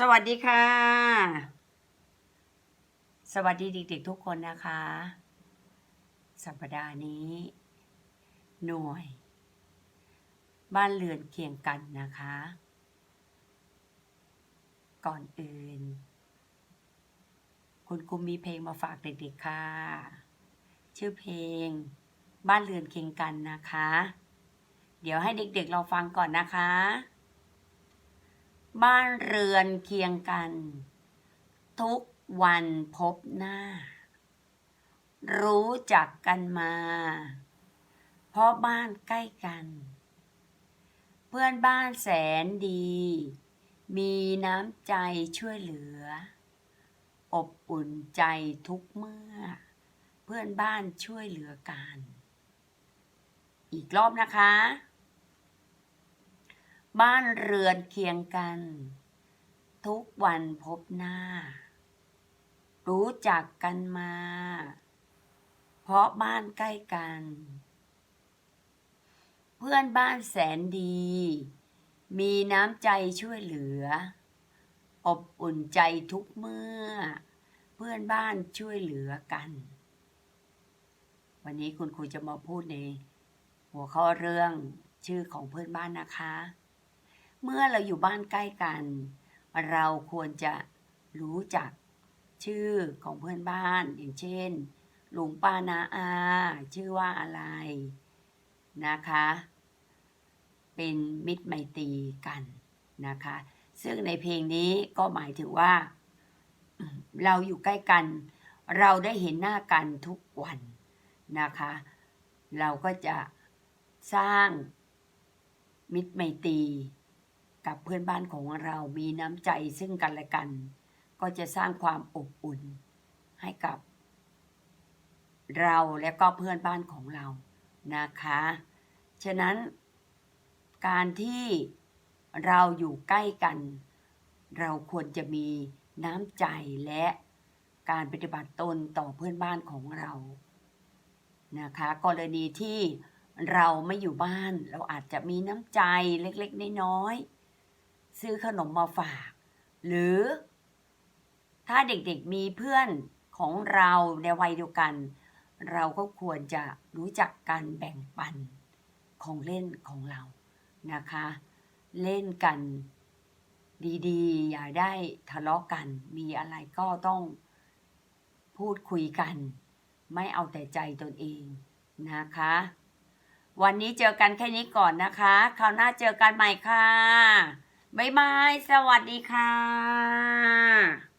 สวัสดีค่ะ สวัสดีเด็กๆทุกคนนะคะ สัปดาห์นี้ หน่วย บ้านเรือนเคียงกันนะคะ ก่อนอื่น คุณครูมีเพลงมาฝากเด็กๆค่ะ ชื่อเพลง บ้านเรือนเคียงกันนะคะ เดี๋ยวให้เด็กๆเราฟังก่อนนะคะ บ้านเรือนเคียงกัน ทุกวันพบหน้า รู้จักกันมา เพราะบ้านใกล้กัน เพื่อนบ้านแสนดี มีน้ำใจช่วยเหลือ อบอุ่นใจทุกเมื่อ เพื่อนบ้านช่วยเหลือกัน อีกรอบนะคะ บ้านเรือนเคียงกัน ทุกวันพบหน้า รู้จักกันมา เพราะบ้านใกล้กัน เพื่อนบ้านแสนดี มีน้ำใจช่วยเหลือ อบอุ่นใจทุกเมื่อ เพื่อนบ้านช่วยเหลือกัน วันนี้คุณครูจะมาพูดในหัวข้อเรื่องชื่อของเพื่อนบ้านนะคะ เมื่อเราอยู่บ้านใกล้กัน เราควรจะรู้จักชื่อของเพื่อนบ้านอย่างเช่นลุงป้านาอา ชื่อว่าอะไรนะคะ เป็นมิตรไมตรีกันนะคะ ซึ่งในเพลงนี้ก็หมายถึงว่า เราอยู่ใกล้กัน เราได้เห็นหน้ากันทุกวันนะคะ เราก็จะสร้างมิตรไมตรี กับเพื่อนบ้านของเรามีน้ำใจซึ่งกันและกัน ก็จะสร้างความอบอุ่นให้กับ เราและก็เพื่อนบ้านของเรานะคะ ฉะนั้นการที่เราอยู่ใกล้กัน เราควรจะมีน้ำใจและการปฏิบัติตนต่อเพื่อนบ้านของเรา นะคะ กรณีที่เราไม่อยู่บ้าน เราอาจจะมีน้ำใจเล็กๆน้อยๆ ซื้อขนมมาฝาก หรือถ้าเด็กๆมีเพื่อนของเราในวัยเดียวกัน เราก็ควรจะรู้จักการแบ่งปันของเล่นของเรานะคะ เล่นกันดีๆ อย่าได้ทะเลาะกัน มีอะไรก็ต้องพูดคุยกัน ไม่เอาแต่ใจตนเองนะคะ วันนี้เจอกันแค่นี้ก่อนนะคะ คราวหน้าเจอกันใหม่ค่ะ บ๊ายบาย สวัสดีค่ะ